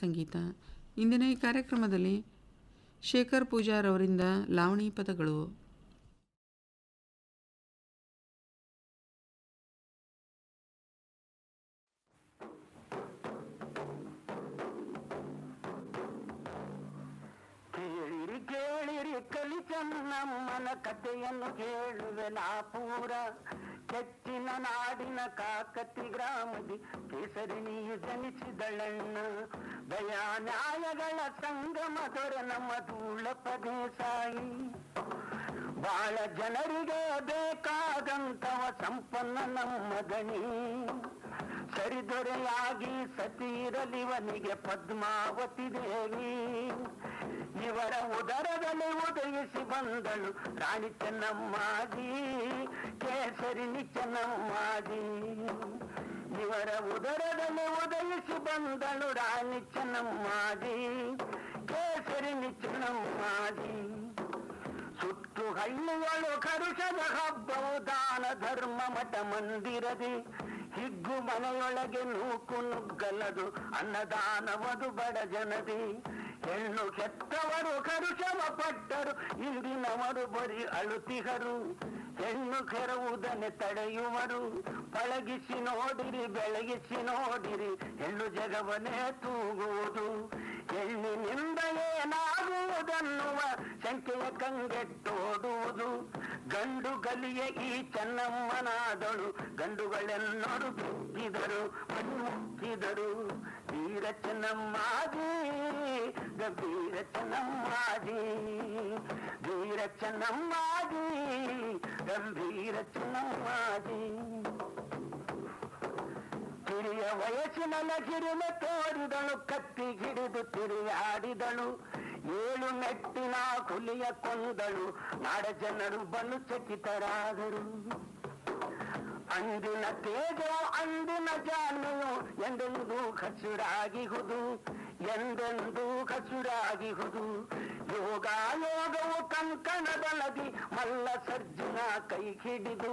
ಸಂಗೀತ. ಇಂದಿನ ಈ ಕಾರ್ಯಕ್ರಮದಲ್ಲಿ ಶೇಖರ್ ಪೂಜಾರ್ ಅವರಿಂದ ಲಾವಣಿ ಪದಗಳು. ಕೇಳಿರಿ ಕೇಳಿರಿ ಕಲಿ ಕಥೆಯನ್ನು ಕೇಳುವೆ ನಾ ಪೂರ ಕೆಚ್ಚಿನ ನಾಡಿನ ಕಾಕತಿ ಗ್ರಾಮದಿ ಕೇಸರಿ ನೀ ಜನಿಸಿದಳಣ್ಣ. ದಯಾ ನ್ಯಾಯಗಳ ಸಂಗಮ ದೊರೆ ನಮ್ಮ ಧೂಳ ಪ್ರದೇಶಾಯಿ ಬಾಳ ಜನರಿಗೆ ಬೇಕಾದಂತವ ಸಂಪನ್ನ ನಮ್ಮ ಗಣಿ. ಸರಿದೊರೆಯಾಗಿ ಸತೀರಲಿವನಿಗೆ ಪದ್ಮಾವತಿ ದೇವಿ. ಇವರ ಉದರದಲ್ಲಿ ಉದಯಿಸಿ ಬಂದಳು ರಾಣಿ ಚೆನ್ನಮ್ಮಾಜಿ ಕೇಸರಿನಿ ಮಾಡಿ ಇವರ ಉದರದಲ್ಲಿ ಉದಯಿಸಿ ಬಂದಳು ರಾಣಿ ಕೇಸರಿ ನಿಚ್ಚ ನಮ್ಮಾದಿ ಸುತ್ತು ಹಳ್ಳಿಗಳು ಕರುಷದ ಹಬ್ಬವು ದಾನ ಧರ್ಮ ಮಠ ಮಂದಿರದಿ. ಹಿಗ್ಗು ಮನೆಯೊಳಗೆ ನೂಕು ನುಗ್ಗಲದು ಅನ್ನದಾನವದು ಬಡ ಜನದಿ. ಹೆಣ್ಣು ಕೆತ್ತವರು ಕರುಷವ ಪಟ್ಟರು ಇಂದಿನವರು ಬರಿ ಅಳುತಿಹರು ಹೆಣ್ಣು ಕೆರವುದನ್ನು ತಡೆಯುವರು, ಪಳಗಿಸಿ ನೋಡಿರಿ, ಬೆಳಗಿಸಿ ನೋಡಿರಿ, ಹೆಣ್ಣು ಜಗವನೇ ತೂಗುವುದು. ಹೆಣ್ಣಿನಿಂದ ಏನಾಗುವುದನ್ನುವ ಶಂಕೆಯ ಕಂಗೆಟ್ಟೋಡುವುದು ಗಂಡು ಗಲಿಯ ಈ ಚೆನ್ನಮ್ಮನಾದಳು ಗಂಡುಗಳೆನ್ನೋರು ಮುಕ್ಕಿದರು ಮುಕ್ಕಿದರು ವೀರ ಚೆನ್ನಮ್ಮಾಜಿ ಗಂಭೀರ ಚೆನ್ನಮ್ಮಾಜಿ ವೀರ ಚೆನ್ನಮ್ಮಾಜಿ ಗಂಭೀರ ಕಿರಿಯ ವಯಸ್ಸಿನ ಲಗಿರಿನ ತೋರಿದಳು, ಕತ್ತಿ ಹಿಡಿದು ತಿರುಗಾಡಿದಳು. ಏಳು ಮೆಟ್ಟಿನ ಕುಲಿಯ ಕೊಂದಳು ನಾಡ ಜನರು ಬಲು ಚಕಿತರಾದರು. ಅಂದಿನ ತೇಜ ಅಂದಿನ ಜಾನ್ಮೆಯು ಎಂದೆಂದೂ ಎಂದೆಂದು ಎಂದೆಂದೂ ಹಸುರಾಗಿಹುದು ಯೋಗ ಯೋಗವು ಬಲದಿ ಮಲ್ಲ ಸರ್ಜುನ ಕೈ ಹಿಡಿದು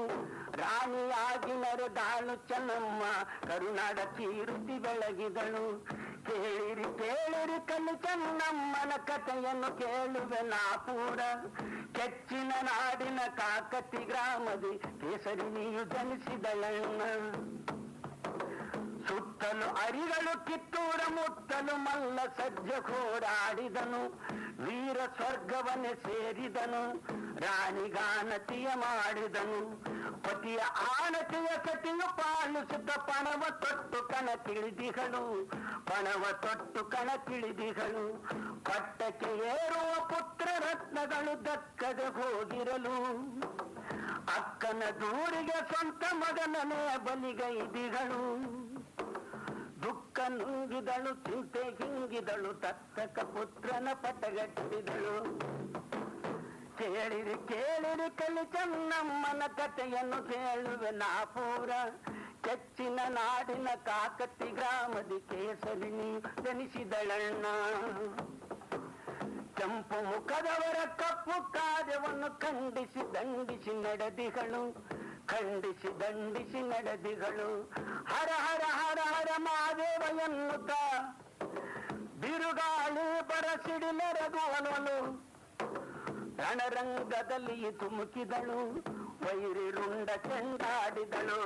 ರಾಣಿಯಾಗಿ ಮೆರೆದಾಳು ಚೆನ್ನಮ್ಮ ಕರುನಾಡ ಕೀರುತಿ ಬೆಳಗಿದಳು. ಕೇಳಿರಿ ಕೇಳಿರಿ ಕಲಿ ಚೆನ್ನಮ್ಮನ ಕಥೆಯನ್ನು ಕೇಳುವೆ ನಾಪೂರ. ಕೆಚ್ಚಿನ ನಾಡಿನ ಕಾಕತಿ ಗ್ರಾಮದಿ ಕೇಸರಿ ನೀಯು ಜನಿಸಿದಳಣ್ಣ. ಸುತ್ತಲು ಅರಿಗಳು ಕಿತ್ತೂರ ಮುತ್ತಲು ಮಲ್ಲ ಸಜ್ಜ ಹೋರಾಡಿದನು. ವೀರ ಸ್ವರ್ಗವನ್ನೇ ಸೇರಿದನು. ರಾಣಿಗಾನತಿಯ ಮಾಡಿದನು. ಪತಿಯ ಆನತಿಯ ಸತಿಯು ಪಾಲಿಸುತ್ತ ಪಣವ ತೊಟ್ಟು ಕಣ ತಿಳಿದಿಗಳು ಪಣವ ತೊಟ್ಟು ಕಣ ತಿಳಿದಿಗಳು ಪಟ್ಟಕ್ಕೆ ಏರುವ ಪುತ್ರ ರತ್ನಗಳು ದಕ್ಕದೆ ಹೋಗಿರಲು. ಅಕ್ಕನ ದೂರಿಗೆ ಸ್ವಂತ ಮಗನನೇ ಬಲಿಗೈದಿಗಳು ನುಂಗಿದಳು, ಚಿಂತೆ ಹಿಂಗಿದಳು ತತ್ತಕ ಪುತ್ರನ ಪಟಗಟ್ಟಿದಳು. ಕೇಳಿರಿ ಕೇಳಿರಿ ಕಲಿ ಚೆನ್ನಮ್ಮನ ಕಥೆಯನ್ನು ಕೇಳುವೆ ನಾ ಪೂರ ಕೆಚ್ಚಿನ ನಾಡಿನ ಕಾಕತಿ ಗ್ರಾಮದಿ ಕೇಸರಿನಿ ಜನಿಸಿದಳಣ್ಣ ಕೆಂಪು ಮುಖದವರ ಕಪ್ಪು ಕಾರ್ಯವನ್ನು ಖಂಡಿಸಿ ದಂಡಿಸಿ ನಡೆದಿಗಳು ಖಂಡಿಸಿ ದಂಡಿಸಿ ನಡೆದಿಗಳು ಹರ ಹರ ಹರ ಹರ ಮಹಾದೇವ ಎನ್ನುತ್ತ ಬಿರುಗಾಳಿ ಬರಸಿಡಿ ನೆರೆಗುವನು ರಣರಂಗದಲ್ಲಿ ಧುಮುಕಿದಳು, ವೈರಿ ರುಂಡ ಚೆಂಡಾಡಿದಳು.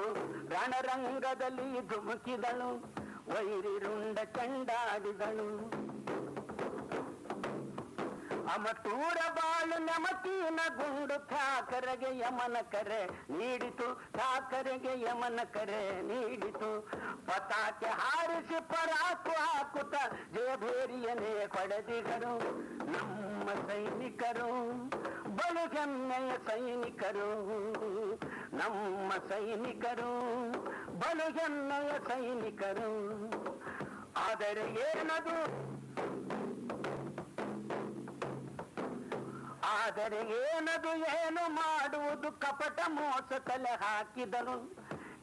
ರಣರಂಗದಲ್ಲಿ ಧುಮುಕಿದಳು, ವೈರಿ ರುಂಡ ಚೆಂಡಾಡಿದಳು. ಅಮಟೂರ ಬಾಳು ನಮತೀನ ಗುಂಡು ಠಾಕರೆಗೆ ಯಮನ ಕರೆ ನೀಡಿತು. ಠಾಕರೆಗೆ ಯಮನ ಕರೆ ನೀಡಿತು. ಪತಾಕೆ ಹಾರಿಸಿ ಪರಾಕು ಹಾಕುತ್ತ ಜೇಬೇರಿಯನೇ ಪಡೆದಿಗರು ನಮ್ಮ ಸೈನಿಕರು ಬಲು ಸೈನಿಕರು, ನಮ್ಮ ಸೈನಿಕರು ಬಲು ಸೈನಿಕರು. ಆದರೆ ಏನದು? ಆದರೆ ಏನದು ಏನು ಮಾಡುವುದು? ಕಪಟ ಮೋಸ ತಲೆ ಹಾಕಿದರು.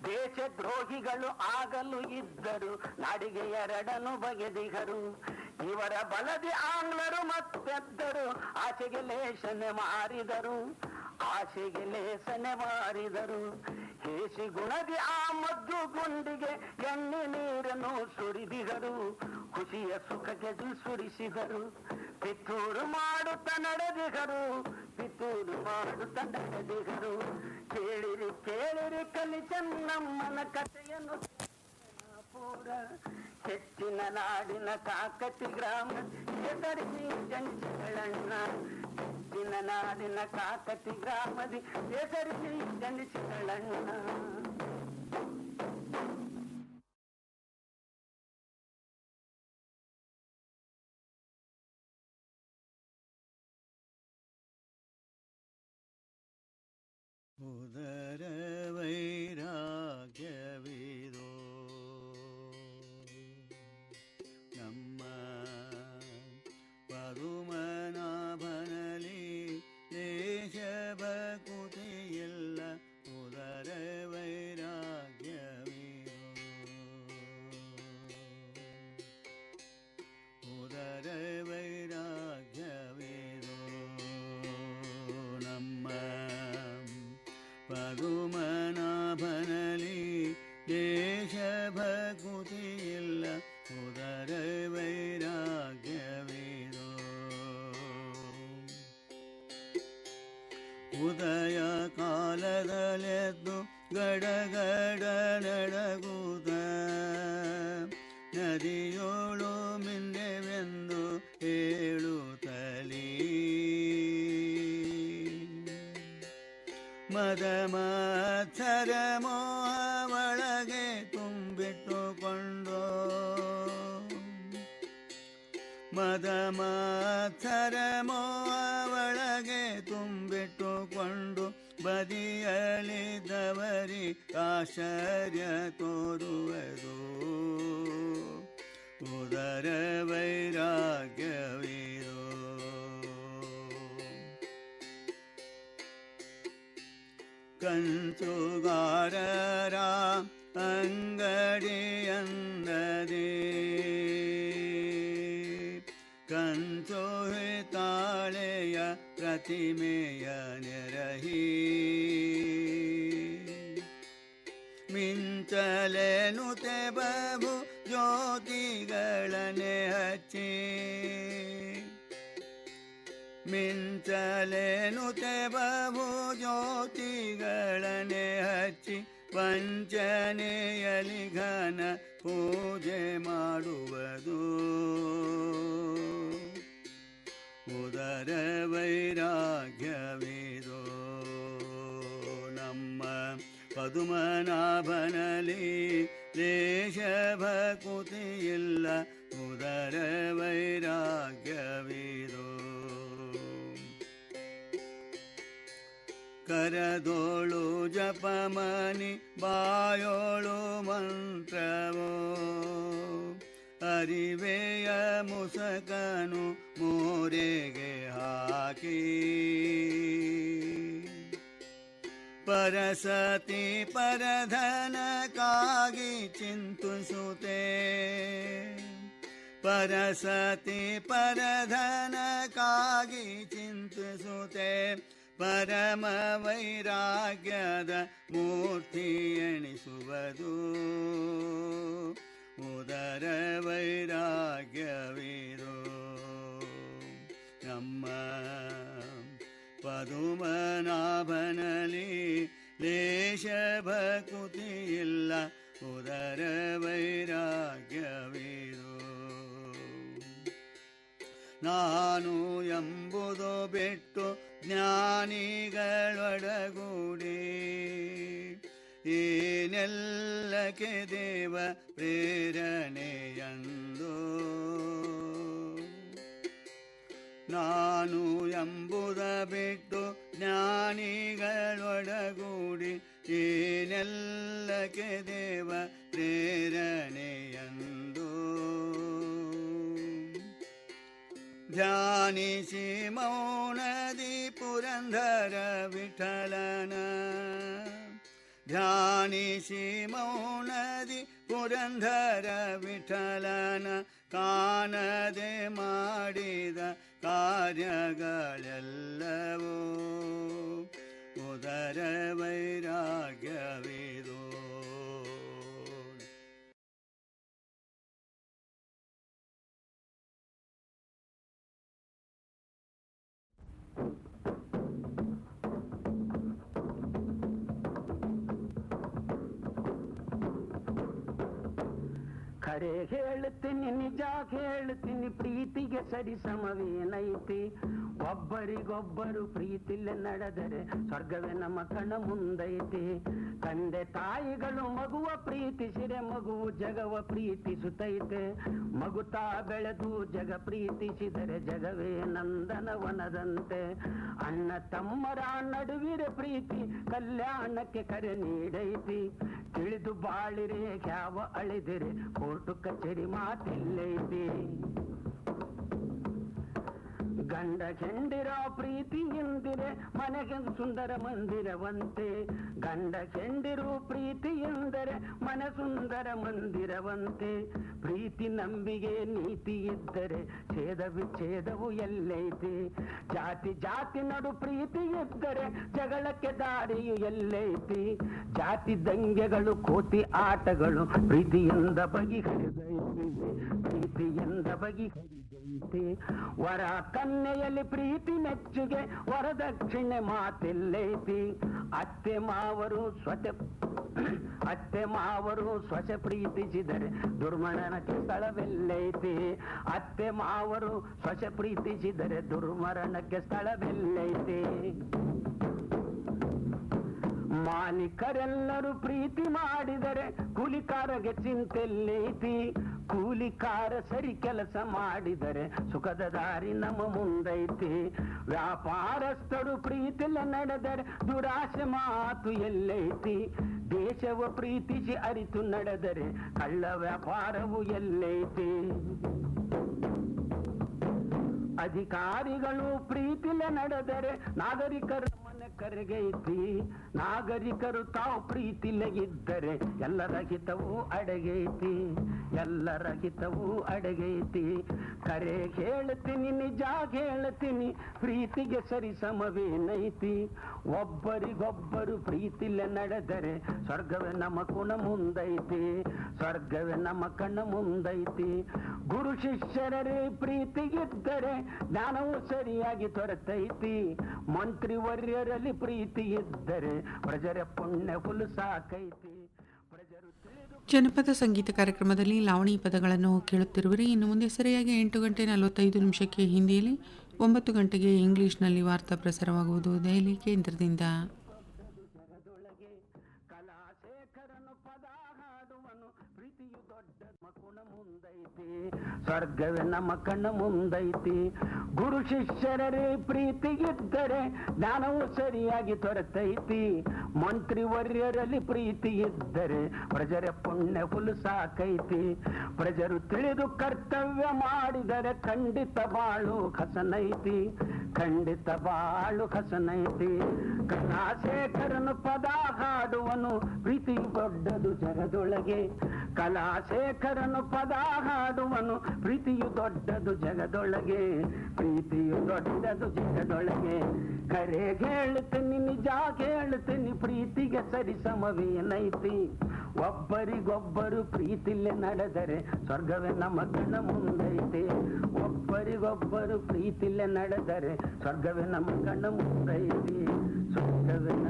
ದೇಶ ದ್ರೋಹಿಗಳು ಆಗಲು ಇದ್ದರು. ನಾಡಿಗೆ ಎರಡನು ಬಗೆದಿಗರು. ಇವರ ಬಲದಿ ಆಂಗ್ಲರು ಮತ್ತೆದ್ದರು. ಆಚೆಗೆ ಲೇಷನೆ ಮಾರಿದರು. ಆಸೆಗೆ ಲೇಸನೆ ಮಾರಿದರು. ಕೇಸಿ ಗುಣದಿ ಆ ಮದ್ದು ಗುಂಡಿಗೆ ಎಣ್ಣೆ ನೀರನ್ನು ಸುರಿದಿದರು ಖುಷಿಯ ಸುಖಕ್ಕೆ ಸುರಿಸಿದರು. ಪಿತ್ತೂರು ಮಾಡುತ್ತ ನಡೆದಿಗರು ಪಿತ್ತೂರು ಮಾಡುತ್ತ ನಡೆದಿಗರು ಕೇಳಿರಿ ಕೇಳಿರಿ ಕಲಿ ಚೆನ್ನಮ್ಮನ ಕಥೆಯನ್ನು ಪೂರ ಹೆಚ್ಚಿನ ನಾಡಿನ ಕಾಕತಿ ಗ್ರಾಮ ಹೆಸರಿಸಿ ಜನಿಸಿಗಳಣ್ಣ ಹೆಚ್ಚಿನ ನಾಡಿನ ಕಾಕತಿ ಗ್ರಾಮದಿ ಹೆಸರಿಸಿ ಜನಿಸಿಗಳಣ್ಣ ಉದರ ಪದುಮನಾಭನಲಿ ದೇಶ ಭಕುತಿಯಿಲ್ಲ ಉದರ ವೈರಾಗ್ಯವಿದೋ ಉದಯ ಕಾಲದಲೆದ್ದು ಗಡಗಡ ನಡಗುದ ಮದ ಮಾಥರ ಮೋಹವಳಗೆ ತುಂಬಿಟ್ಟುಕೊಂಡು. ಮದ ಮಾಥರ ಮೋಹವಳಗೆ ತುಂಬಿಟ್ಟುಕೊಂಡು ಬದಿಯಲಿದ್ದವರಿ ಆಶ್ಚರ್ಯ ತೋರುವುದು. ಉದರ ಕಂಚುಗಾರರ ಅಂಗಡಿಯಂದದೆ ಕಂಚು ತಾಳೆಯ ಪ್ರತಿಮೆಯ ನೆರಹಿ ಮಿಂಚಲೆನುತೆ ಬಬು ಜ್ಯೋತಿಗಳನೆ ಹಚ್ಚಿ ಮಿಂಚಲೆನುತೆ ಬಬು ಜ್ಯೋತಿಗಳನೆ ಹಚ್ಚಿ ಪಂಚನೆಯಲಿ ಘನ ಪೂಜೆ ಮಾಡುವುದು. ಉದರ ವೈರಾಗ್ಯವಿದೋ ನಮ್ಮ ಪದುಮನಾಭನಲಿ ದೇಶ ಭಕುತಿಯಿಲ್ಲ ಉದರ ವೈರಾಗ್ಯವಿದೋ ಕರದೋಳು ಜಪಮನಿ ಬಾಯೋಳು ಮಂತ್ರವೋ ಅರಿವೆಯ ಮುಸಕನು ಮೋರೆಗೆ ಹಾಕಿ ಪರಸತಿ ಪರಧನಕ್ಕಾಗಿ ಚಿಂತಿಸುತ್ತೆ ಪರಸತಿ ಪರಧನಕ್ಕಾಗಿ ಚಿಂತಿಸುತ್ತೆ ಪರಮ ವೈರಾಗ್ಯದ ಮೂರ್ತಿ ಎಣಿಸುವುದು. ಉದರ ವೈರಾಗ್ಯವಿರೋ ನಮ್ಮ ಪದುಮನಾಭನಲಿ ಲೇಷ ಭಕುತಿಯಿಲ್ಲ. ಉದರ ವೈರಾಗ್ಯವಿರೋ ನಾನು ಎಂಬುದು ಬಿಟ್ಟು ಜ್ಞಾನಿಗಳೊಡಗೂಡಿ. ಏನೆಲ್ಲಕ್ಕೆ ದೇವ ಪ್ರೇರಣೆಯಂದು? ನಾನು ಎಂಬುದ ಬಿಟ್ಟು ಜ್ಞಾನಿಗಳೊಡಗೂಡಿ ಏನೆಲ್ಲಕ್ಕೆ ದೇವ ಪ್ರೇರಣೆಯಂದು ಧ್ಯಾನಿಸಿ ಮೌನದಿ ಪುರಂದರ ವಿಠಲನ ಧ್ಯಾನಿಸಿ ಮೌನದಿ ಪುರಂದರ ವಿಠಲನ ಕಾಣದೆ ಮಾಡಿದ ಕಾರ್ಯಗಳೆಲ್ಲವೂ ಉದರ ವೈರಾಗ್ಯವೇ ಕರೆ ಹೇಳ್ತೀನಿ ನಿಜ ಹೇಳ್ತೀನಿ ಪ್ರೀತಿಗೆ ಸರಿ ಸಮವೇನೈತಿ? ಒಬ್ಬರಿಗೊಬ್ಬರು ಪ್ರೀತಿಲೆ ನಡೆದರೆ ಸ್ವರ್ಗವೇ ನಮ್ಮ ಕಣ ಮುಂದೈತಿ. ತಂದೆ ತಾಯಿಗಳು ಮಗುವ ಪ್ರೀತಿಸಿರೆ ಮಗುವು ಜಗವ ಪ್ರೀತಿಸುತ್ತೈತೆ ಮಗುತಾ ಬೆಳೆದು ಜಗ ಪ್ರೀತಿಸಿದರೆ ಜಗವೇ ನಂದನವನದಂತೆ. ಅಣ್ಣ ತಮ್ಮರ ನಡುವಿರ ಪ್ರೀತಿ ಕಲ್ಯಾಣಕ್ಕೆ ಕರೆ ನೀಡೈತಿ. ತಿಳಿದು ಬಾಳಿರೆ ಯಾವ ಅಳಿದಿರೆ, ಕೋರ್ಟು ಕಚೇರಿ ಮಾತಿಲ್ಲೈತಿ ಗಂಡ ಚೆಂಡಿರೋ ಪ್ರೀತಿ ಎಂದಿರೆ ಮನೆಗೆ ಸುಂದರ ಮಂದಿರವಂತೆ. ಗಂಡ ಚೆಂಡಿರೋ ಪ್ರೀತಿ ಎಂದರೆ, ಮನ ಸುಂದರ ಮಂದಿರವಂತೆ. ಪ್ರೀತಿ ನಂಬಿಗೆ ನೀತಿ ಇದ್ದರೆ, ಛೇದ ವಿಚ್ಛೇದವು ಎಲ್ಲೈತೆ. ಜಾತಿ ಜಾತಿ ನಡು ಪ್ರೀತಿ ಇದ್ದರೆ, ಜಗಳಕ್ಕೆ ದಾರಿಯು ಎಲ್ಲೈತಿ. ಜಾತಿ ದಂಗೆಗಳು, ಕೋತಿ ಆಟಗಳು, ಪ್ರೀತಿಯಿಂದ ಬಗೆಹರಿದೈತಿ ಬಗಿ ಹರಿದಂತೆ ವರ ಕನ್ನೆಯಲ್ಲಿ ಪ್ರೀತಿ ನೆಚ್ಚುಗೆ ವರದಕ್ಷಿಣೆ ಮಾತೆಲ್ಲೈತಿ. ಅತ್ತೆ ಮಾವರು ಸ್ವತೆ ಅತ್ತೆ ಮಾವರು ಸ್ವಚ ಪ್ರೀತಿಸಿದರೆ ದುರ್ಮರಣಕ್ಕೆ ಸ್ಥಳವೆಲ್ಲೈತಿ. ಅತ್ತೆ ಮಾವರು ಸ್ವಚ ಪ್ರೀತಿಸಿದರೆ ದುರ್ಮರಣಕ್ಕೆ ಸ್ಥಳವೆಲ್ಲೈತಿ. ಮಾಲೀಕರೆಲ್ಲರೂ ಪ್ರೀತಿ ಮಾಡಿದರೆ ಕೂಲಿಕಾರಗೆ ಚಿಂತೆಲ್ಲೈತಿ. ಕೂಲಿಕಾರ ಸರಿ ಕೆಲಸ ಮಾಡಿದರೆ ಸುಖದ ದಾರಿ ನಮ್ಮ ಮುಂದೈತಿ. ವ್ಯಾಪಾರಸ್ಥರು ಪ್ರೀತಿಲ ನಡೆದರೆ ದುರಾಸೆ ಮಾತು ಎಲ್ಲೈತಿ. ದೇಶವ ಪ್ರೀತಿಸಿ ಅರಿತು ನಡೆದರೆ ಕಳ್ಳ ವ್ಯಾಪಾರವು ಎಲ್ಲೈತಿ. ಅಧಿಕಾರಿಗಳು ಪ್ರೀತಿಲ ನಡೆದರೆ ನಾಗರಿಕರ ಮನೆ ಇದ್ದಿ? ನಾಗರಿಕರು ತಾವು ಪ್ರೀತಿ ಇದ್ದರೆ ಎಲ್ಲರ ಹಿತವು ಅಡಗೈತಿ ಎಲ್ಲರ ಹಿತವು ಅಡಗೈತಿ ಕರೆ ಹೇಳ್ತೀನಿ, ನಿಜ ಹೇಳ್ತೀನಿ, ಪ್ರೀತಿಗೆ ಸರಿ ಸಮವೇನೈತಿ? ಒಬ್ಬರಿಗೊಬ್ಬರು ಪ್ರೀತಿಲೆ ನಡೆದರೆ ಸ್ವರ್ಗವೇ ನಮ್ಮ ಕುಣ ಮುಂದೈತಿ, ಸ್ವರ್ಗವೇ ನಮ್ಮ ಕಣ್ಣ ಮುಂದೈತಿ. ಗುರು ಶಿಷ್ಯರೇ, ಪ್ರೀತಿಗಿದ್ದರೆ ಜ್ಞಾನವು ಸರಿಯಾಗಿ ತೊರೆತೈತಿ ಮಂತ್ರಿ ವರ್ಯರಲ್ಲಿ ಪ್ರೀತಿ ಇದ್ದರೆ ಪ್ರಜರ ಪುಣ್ಯ ಹುಲು ಸಾಕೈತಿ. ಜನಪದ ಸಂಗೀತ ಕಾರ್ಯಕ್ರಮದಲ್ಲಿ ಲಾವಣಿ ಪದಗಳನ್ನು ಕೇಳುತ್ತಿರುವಿರಿ. ಇನ್ನು ಮುಂದೆ ಸರಿಯಾಗಿ ಎಂಟು ಗಂಟೆ ನಲವತ್ತೈದು ನಿಮಿಷಕ್ಕೆ ಹಿಂದಿಯಲ್ಲಿ ಒಂಬತ್ತು ಗಂಟೆಗೆ ಇಂಗ್ಲಿಷ್ನಲ್ಲಿ ವಾರ್ತಾ ಪ್ರಸಾರವಾಗುವುದು. ದೆಹಲಿ ಕೇಂದ್ರದಿಂದ. ಸ್ವರ್ಗವೇ ನಮ್ಮ ಕಣ್ಣ ಮುಂದೈತಿ. ಗುರು ಶಿಷ್ಯರೇ ಪ್ರೀತಿಗಿದ್ದರೆ ಜ್ಞಾನವು ಸರಿಯಾಗಿ ತೊರೆತೈತಿ ಮಂತ್ರಿ ವರ್ಯರಲ್ಲಿ ಪ್ರೀತಿ ಇದ್ದರೆ ಪ್ರಜರ ಪುಣ್ಯ ಹುಲು ಸಾಕೈತಿ. ಪ್ರಜರು ತಿಳಿದು ಕರ್ತವ್ಯ ಮಾಡಿದರೆ ಖಂಡಿತ ಬಾಳು ಹಸನೈತಿ ಖಂಡಿತ ಬಾಳು ಹಸನೈತಿ ಕಲಾಶೇಖರನು ಪದ ಹಾಡುವನು, ಪ್ರೀತಿ ದೊಡ್ಡದು ಜಗದೊಳಗೆ ಕಲಾಶೇಖರನು ಪದ ಹಾಡುವನು ಪ್ರೀತಿಯು ದೊಡ್ಡದು ಜಗದೊಳಗೆ, ಪ್ರೀತಿಯು ದೊಡ್ಡದು ಜಗದೊಳಗೆ. ಕರೆ ಹೇಳ್ತೀನಿ, ನಿಜ ನಿ ಪ್ರೀತಿಗೆ ಸರಿ ಸಮವೇನೈತಿ ಒಬ್ಬರಿಗೊಬ್ಬರು ಪ್ರೀತಿಲೆ ನಡೆದರೆ ಸ್ವರ್ಗವೇ ನಮ್ಮ ಕಣ್ಣ ಮುಂದೈತೆ. ಒಬ್ಬರಿಗೊಬ್ಬರು ಪ್ರೀತಿಲೆ ನಡೆದರೆ ಸ್ವರ್ಗವೇ ನಮ್ಮ ಕಣ್ಣ ಮುಂದೈತಿ. ಸ್ವರ್ಗವೇ